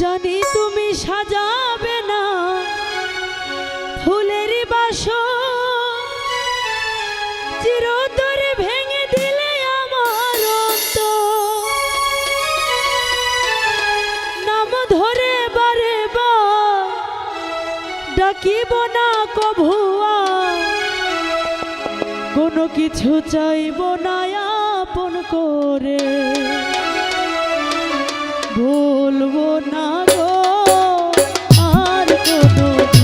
জানি তুমি সাজাবে না ফুলের বাস। ভেঙে দিলে আমার ধরে বারে বার ডাকিব না কোনো কিছু চাইব না আপন করে। বলব না গো আর কোনোদিন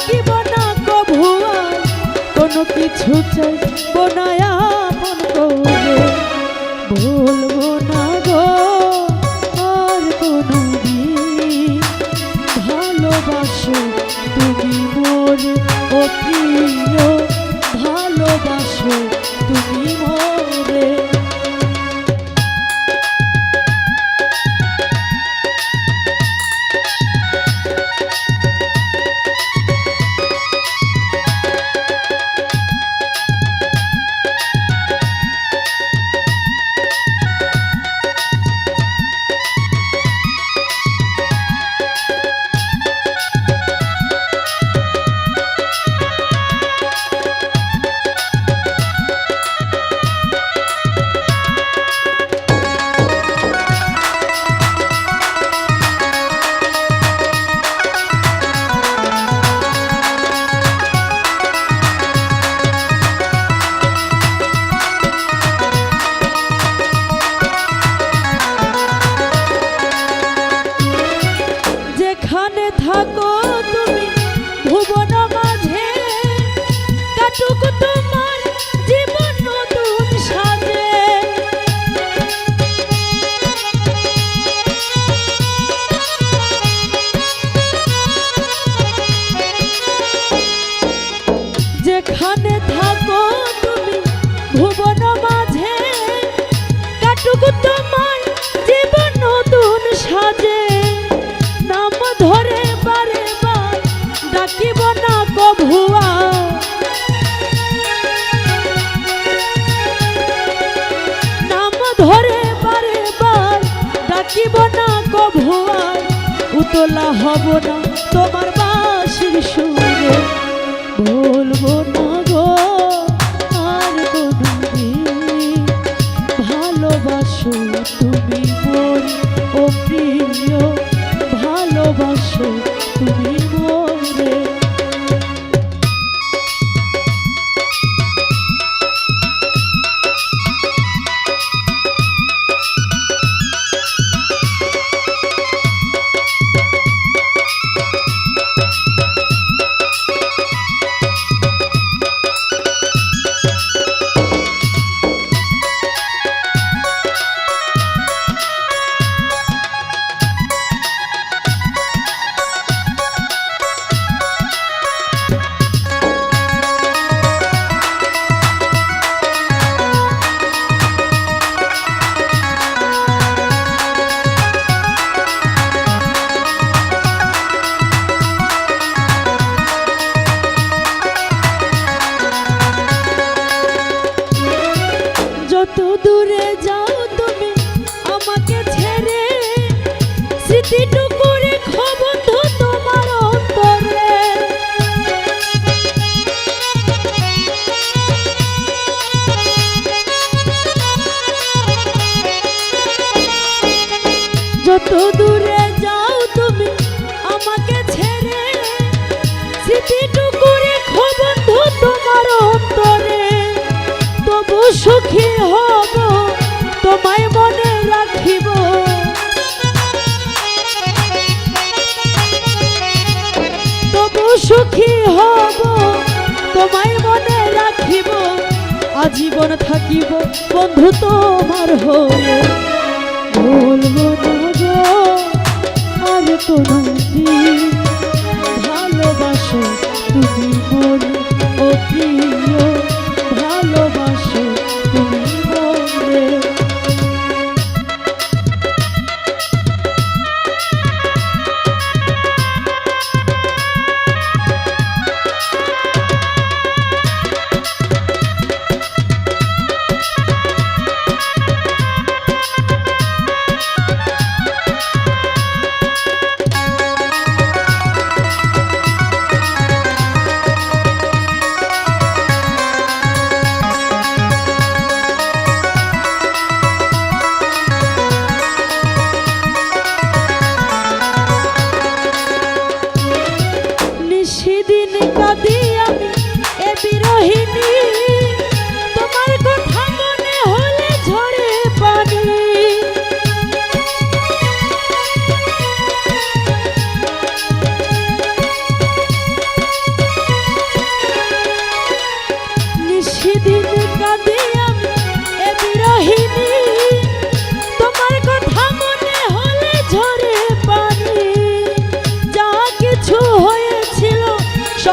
ডাকিব না কোনো কিছু চাইব না আপন কবে বলব না গো, আর কোনো ভালোবাসো তুমি ভালোবাসো তুমি উতলা হব না, তোমার বাসির সুরে বলব না গো, আর কোনদিন ভালোবাসো তুমি বল ও প্রিয়, ভালোবাসো তুমি জীবন থাকিব বন্ধু তোমার হয়ে। বলব আর তোমার ভালোবাসো। প্রতিদিন কাঁদি আমি এ বিরোহিনী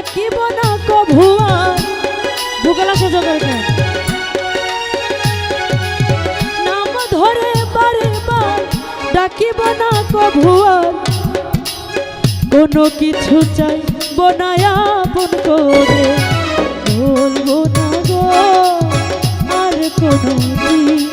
থাকিব না কভুয়া ভুগলা সাজা করে নাম ধরে বারে বার ডাকিব না কভুয়া কোনো কিছু চাই বনায়া আপন করে বলব না গো, আর কোনো দিন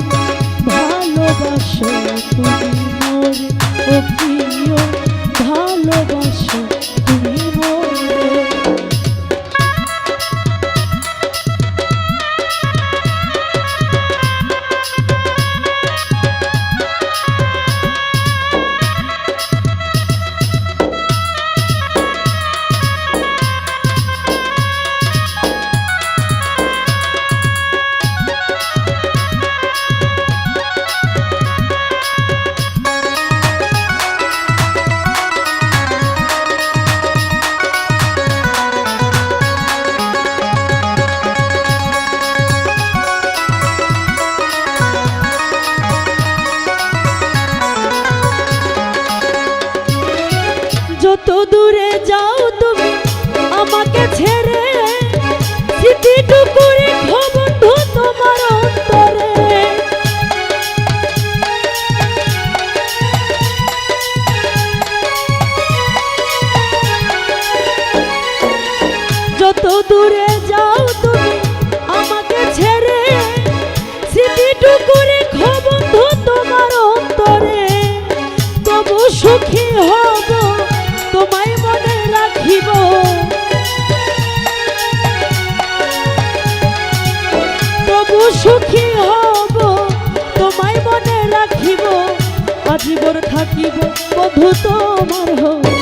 সুখী হব, তোমায় মনে রাখিব। তবু সুখী হব, তোমায় মনে রাখিব। আজীবন থাকিব বধু তোমার হব